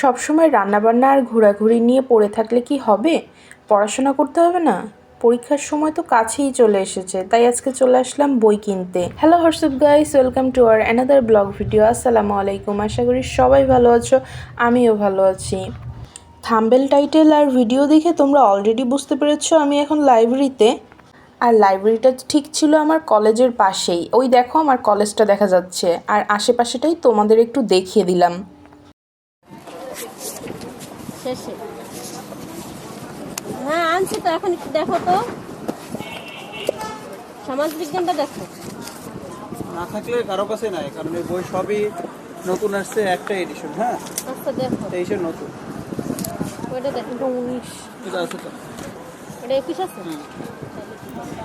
সবসময় রান্নাবান্না আর ঘোরাঘুরি নিয়ে পড়ে থাকলে কি হবে? পড়াশোনা করতে হবে না? পরীক্ষার সময় তো কাছেই চলে এসেছে, তাই আজকে চলে আসলাম বই কিনতে। Hello WhatsApp guys welcome to our another vlog video আসসালামু আলাইকুম, আশা করি সবাই ভালো আছো, আমিও ভালো আছি। থাম্বেল টাইটেল আর ভিডিও দেখে তোমরা অলরেডি বুঝতে পেরেছ আমি এখন লাইব্রেরিতে আর লাইব্রেরিটা ঠিক ছিল আমার কলেজের পাশেই, ওই দেখো আমার কলেজটা দেখা যাচ্ছে, আর আশেপাশেটাই তোমাদের একটু দেখিয়ে দিলাম। শেষে। হ্যাঁ আনছি তো এখন একটু দেখো তো। সমাজ বিজ্ঞানটা দেখো। না থাকলে কারও কাছে নাই কারণ এই বই সবই নতুন আসছে একটা এডিশন হ্যাঁ? আচ্ছা দেখো। তেইশে নতুন। ওইটা দেখো উনিশ এটা আছে তো। ওটা একুশ আছে?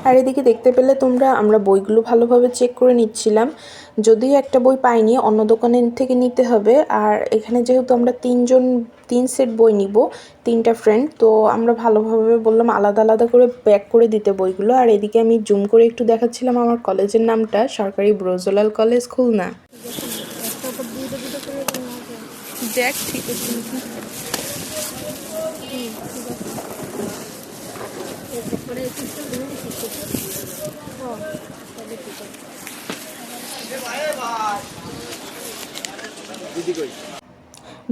আর এদিকে দেখতে পেলে তোমরা, আমরা বইগুলো ভালোভাবে চেক করে নিচ্ছিলাম। যদিও একটা বই পাইনি, অন্য দোকানের থেকে নিতে হবে। আর এখানে যেহেতু আমরা তিনজন, তিন সেট বই নিব, তিনটা ফ্রেন্ড তো আমরা ভালোভাবে বললাম আলাদা আলাদা করে প্যাক করে দিতে বইগুলো। আর এদিকে আমি জুম করে একটু দেখাচ্ছিলাম আমার কলেজের নামটা, সরকারি ব্রোজলাল কলেজ, খুলনা। দেখ, ঠিক আছে।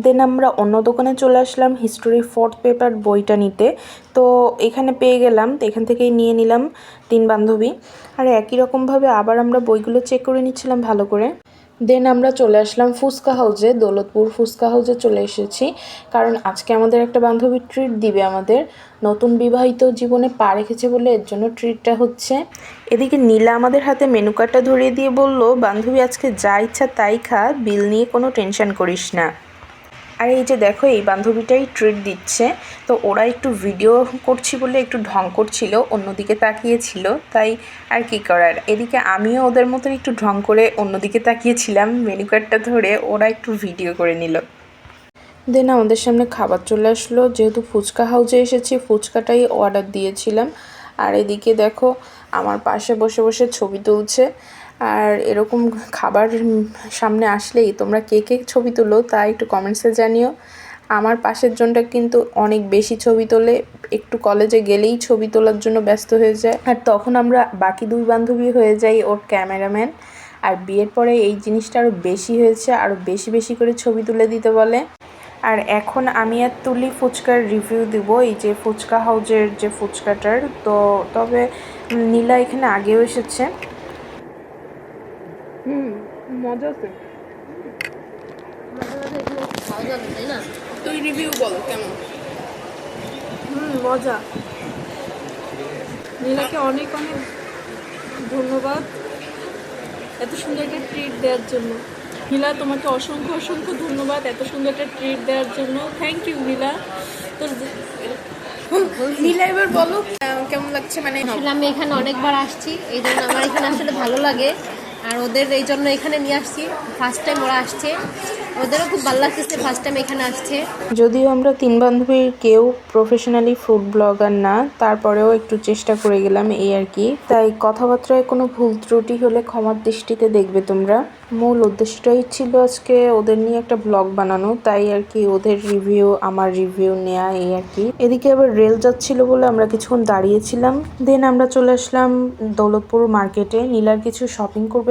দেন আমরা অন্য দোকানে চলে আসলাম হিস্টোরি ফোর্থ পেপার বইটা নিতে। তো এখানে পেয়ে গেলাম, তো এখান থেকেই নিয়ে নিলাম তিন বান্ধবী। আর একই রকমভাবে আবার আমরা বইগুলো চেক করে নিচ্ছিলাম ভালো করে। দেন আমরা চলে আসলাম ফুচকা হাউজে দৌলতপুর ফুচকা হাউজে চলে এসেছি। কারণ আজকে আমাদের একটা বান্ধবী ট্রিট দিবে আমাদের। নতুন বিবাহিত জীবনে পা রেখেছে বলে এর জন্য ট্রিটটা হচ্ছে। এদিকে নীলা আমাদের হাতে মেনু কার্ডটা ধরিয়ে দিয়ে বলল, বান্ধবী, আজকে যা ইচ্ছা তাই খা বিল নিয়ে কোনো টেনশন করিস না। আর এই যে দেখো, এই বান্ধবীটাই ট্রিট দিচ্ছে। তো ওরা একটু ভিডিও করছি বলে একটু ঢং করছিল, অন্যদিকে তাকিয়েছিল। তাই আর কি করার? এদিকে আমিও ওদের মতন একটু ঢং করে অন্যদিকে তাকিয়েছিলাম মেনু কার্ডটা ধরে ওরা একটু ভিডিও করে নিল। দেন আমাদের সামনে খাবার চলে আসলো। যেহেতু ফুচকা হাউজে এসেছি, ফুচকাটাই অর্ডার দিয়েছিলাম। আর এদিকে দেখো, আমার পাশে বসে বসে ছবি তুলছে। আর এরকম খাবার সামনে আসলেই তোমরা কে কে ছবি তুলো তা একটু কমেন্টসে জানিও। আমার পাশের জনটা কিন্তু অনেক বেশি ছবি তোলে, একটু কলেজে গেলেই ছবি তোলার জন্য ব্যস্ত হয়ে যায়। আর তখন আমরা বাকি দুই বান্ধবী হয়ে যাই ওর ক্যামেরাম্যান আর বিয়ের পরে এই জিনিসটা আরও বেশি হয়েছে আরও বেশি বেশি করে ছবি তুলে দিতে বলে। আর এখন আমি আর তুলি ফুচকার রিভিউ দিব, এই যে ফুচকা হাউজের যে ফুচকাটার। তো তবে নীলা এখানে আগেও এসেছে। হুম মজা আছে। মাঝে মাঝে এগুলো খাওয়া যাবে তাই না? তুই রিভিউ বল কেমন? হুম মজা। নীলাকে অনেক অনেক ধন্যবাদ এত সুন্দর একটা ট্রিট দেওয়ার জন্য। নীলা তোমাকে অসংখ্য অসংখ্য ধন্যবাদ এত সুন্দর একটা ট্রিট দেওয়ার জন্য। Thank you Nila. তোর নীলা এবার বলো আহ, কেমন লাগছে? মানে আমি এখানে অনেকবার আসছি এই জন্য আমার এখানে আসলে ভালো লাগে। আর ওদের এই জন্য এখানে নিয়ে আসছি। ফার্স্ট টাইম ওরা আসছে। ওদেরও খুব ভালো লাগতেছে ফার্স্ট টাইম এখানে আসছে। যদিও আমরা তিন বান্ধবীর কেউ প্রফেশনালি ফুড ব্লগার না, তারপরেও একটু চেষ্টা করে গেলাম এই আর কি। তাই কথাবার্তায় কোনো ভুল ত্রুটি হলে ক্ষমার দৃষ্টিতে দেখবে তোমরা। মূল উদ্দেশ্যটাই ছিল আজকে ওদের নিয়ে একটা ব্লগ বানানো, তাই আর কি ওদের রিভিউ আমার রিভিউ নেওয়া এই আর কি। এদিকে আবার রেল যাচ্ছিল বলে আমরা কিছুক্ষণ দাঁড়িয়েছিলাম। দেন আমরা চলে আসলাম দৌলতপুর মার্কেটে নীলার কিছু শপিং করবে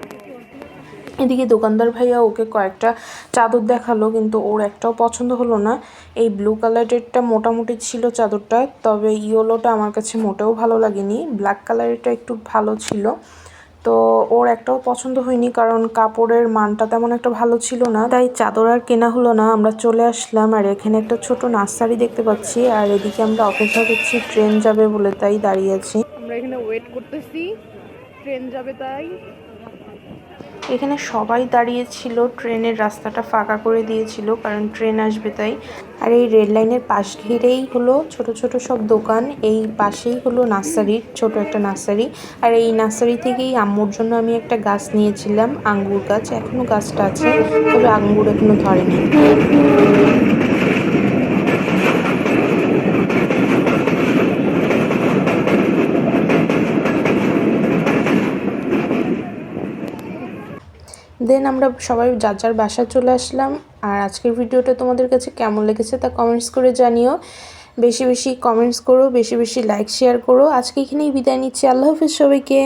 এদিকে দোকানদার ভাইয়া ওকে কয়েকটা চাদর দেখাল, কিন্তু ওর একটাও পছন্দ হলো না। এই ব্লু কালারেরটা মোটামুটি ছিল চাদরটা, তবে ইয়েলোটা আমার কাছে মোটেও ভালো লাগেনি। ব্ল্যাক কালারেরটা একটু ভালো ছিল। তো ওর একটাও পছন্দ হয়নি, কারণ কাপড়ের মানটা তেমন একটা ভালো ছিল না। তাই চাদর আর কেনা হলো না। আমরা চলে আসলাম, আর এখানে একটা ছোট নার্সারি দেখতে পাচ্ছি, আর এদিকে আমরা অপেক্ষা করছি, ট্রেন যাবে বলে তাই দাঁড়িয়ে আছি। আমরা এখানে ওয়েট করতেছি, ট্রেন যাবে তাই। এখানে সবাই দাঁড়িয়েছিল, ট্রেনের রাস্তাটা ফাঁকা করে দিয়েছিল, কারণ ট্রেন আসবে তাই। আর এই রেল লাইনের পাশ ঘিরেই হলো ছোট ছোট সব দোকান, এই পাশেই হলো নার্সারির ছোট একটা নার্সারি। আর এই নার্সারি থেকেই আম্মুর জন্য আমি একটা গাছ নিয়েছিলাম, আঙ্গুর গাছ এখনও গাছটা আছে, তবে আঙ্গুর এখনও ধরেনি। দেন আমরা সবাই যার যার বাসায় চলে আসলাম। আর আজকের ভিডিওটা তোমাদের কাছে কেমন লেগেছে তা কমেন্টস করে জানিও। বেশি বেশি কমেন্টস করো, বেশি বেশি লাইক শেয়ার করো। আজকে এখানেই বিদায় নিচ্ছি। আল্লাহ হাফিজ সবাইকে।